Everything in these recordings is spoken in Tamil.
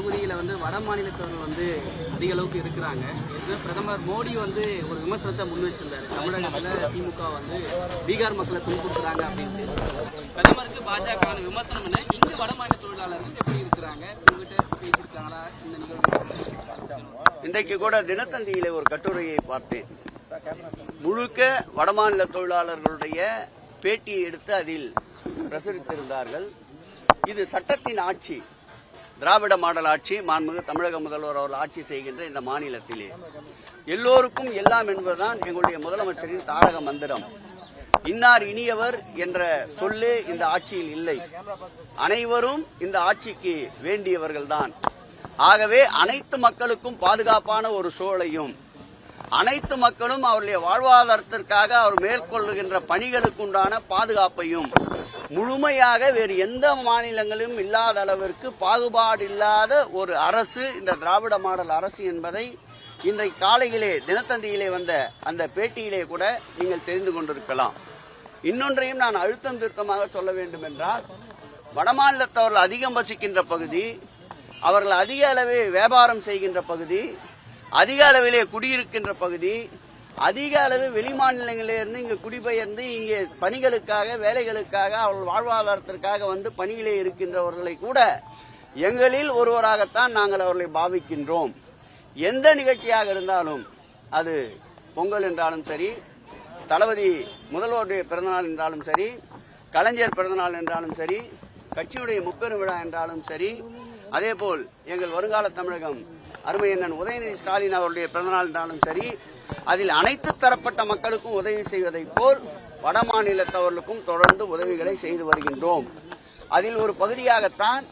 தொகுதியில வந்து வட மாநிலத்தவர்கள் வந்து அதிக அளவுக்கு இருக்கிறாங்க. ஏற்கனவே பிரதமர் மோடி வந்து ஒரு விமர்சனத்தை முன் வச்சிருந்தாரு. தமிழகத்தில் திமுக வந்து பீகார் மக்களை துன்புறுத்துறாங்க அப்படின்ட்டு. பிரதமருக்கு பாஜக விமர்சனம் இல்லை இங்கு வட மாநில தொழிலாளர்கள் எப்படி இருக்கிறாங்க? உங்ககிட்ட பேசியிருக்காங்களா இந்த நிகழ்வு இன்றைக்கு கூட தினத்தந்தியில ஒரு கட்டுரையை பார்த்தேன். முழுக்க வடமாநில தொழிலாளர்களுடைய பேட்டியை எடுத்து அதில் பிரசுரித்திருந்தார்கள். இது சட்டத்தின் ஆட்சி. திராவிட மாடல் ஆட்சி மாண்புமிகு தமிழக முதல்வர் அவர்கள் ஆட்சி செய்கின்ற இந்த மாநிலத்திலே. எல்லோருக்கும் எல்லாம் என்பதுதான் எங்களுடைய முதலமைச்சரின் தாரக மந்திரம். இன்னார் இனியவர் என்ற சொல்லு இந்த ஆட்சியில் இல்லை. அனைவரும் இந்த ஆட்சிக்கு வேண்டியவர்கள்தான். ஆகவே அனைத்து மக்களுக்கும் பாதுகாப்பான ஒரு சூழலையும் அனைத்து மக்களும் அவருடைய வாழ்வாதாரத்திற்காக அவர் மேற்கொள்ளுகின்ற பணிகளுக்கு உண்டான பாதுகாப்பையும் முழுமையாக வேறு எந்த மாநிலங்களிலும் இல்லாத அளவிற்கு பாகுபாடு இல்லாத ஒரு அரசு இந்த திராவிட மாடல் அரசு என்பதை இன்றைக்கு காலையிலே தினத்தந்தியிலே வந்த அந்த பேட்டியிலே கூட நீங்கள் தெரிந்து கொண்டிருக்கலாம். இன்னொன்றையும் நான் அழுத்தம் திருத்தமாக சொல்ல வேண்டும் என்றால் வடமாநிலத்தவர்கள் அதிகம் வசிக்கின்ற பகுதி அவர்கள் அதிக அளவில் வியாபாரம் செய்கின்ற பகுதி அதிக அளவிலே குடியிருக்கின்ற பகுதி அதிக அளவு வெளிமாநிலங்களிலிருந்து இங்கு குடிபெயர்ந்து இங்கே பணிகளுக்காக வேலைகளுக்காக அவர்கள் வாழ்வாதாரத்திற்காக வந்து பணியிலே இருக்கின்றவர்களை கூட எங்களில் ஒருவராகத்தான் நாங்கள் அவர்களை பாவிக்கின்றோம். எந்த நிகழ்ச்சியாக இருந்தாலும் அது பொங்கல் என்றாலும் சரி தளபதி முதல்வருடைய பிறந்தநாள் என்றாலும் சரி கலைஞர் பிறந்தநாள் என்றாலும் சரி கட்சியுடைய முப்பெரும் விழா என்றாலும் சரி அதேபோல் எங்கள் வருங்கால தமிழகம் அருமையண்ணன் உதயநிதி ஸ்டாலின் அவருடைய பிறந்தநாள்னாலும் சரி அதில் அனைத்து தரப்பட்ட மக்களுக்கும் உதவி செய்வதைப் போல் வட மாநிலத்தவர்களுக்கும் தொடர்ந்து உதவிகளை செய்து வருகின்றோம். அதில் ஒரு பகுதியாகத்தான்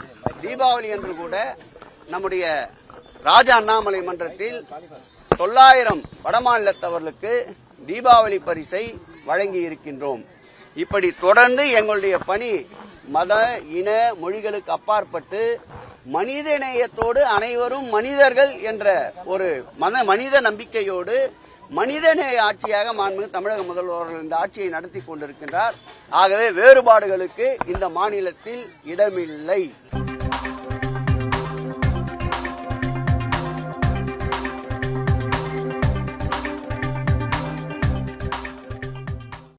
தீபாவளி என்று கூட நம்முடைய ராஜா அண்ணாமலை மன்றத்தில் தொள்ளாயிரம் வடமாநிலத்தவர்களுக்கு தீபாவளி பரிசை வழங்கி இருக்கின்றோம். இப்படி தொடர்ந்து எங்களுடைய பணி மத இன மொழிகளுக்கு அப்பாற்பட்டு மனித நேயத்தோடு அனைவரும் மனிதர்கள் என்ற ஒரு மன மனித நம்பிக்கையோடு மனிதநேய ஆட்சியாக மாண்புமிகு தமிழக முதல்வர் இந்த ஆட்சியை நடத்தி கொண்டிருக்கின்றார். ஆகவே வேறுபாடுகளுக்கு இந்த மாநிலத்தில் இடமில்லை.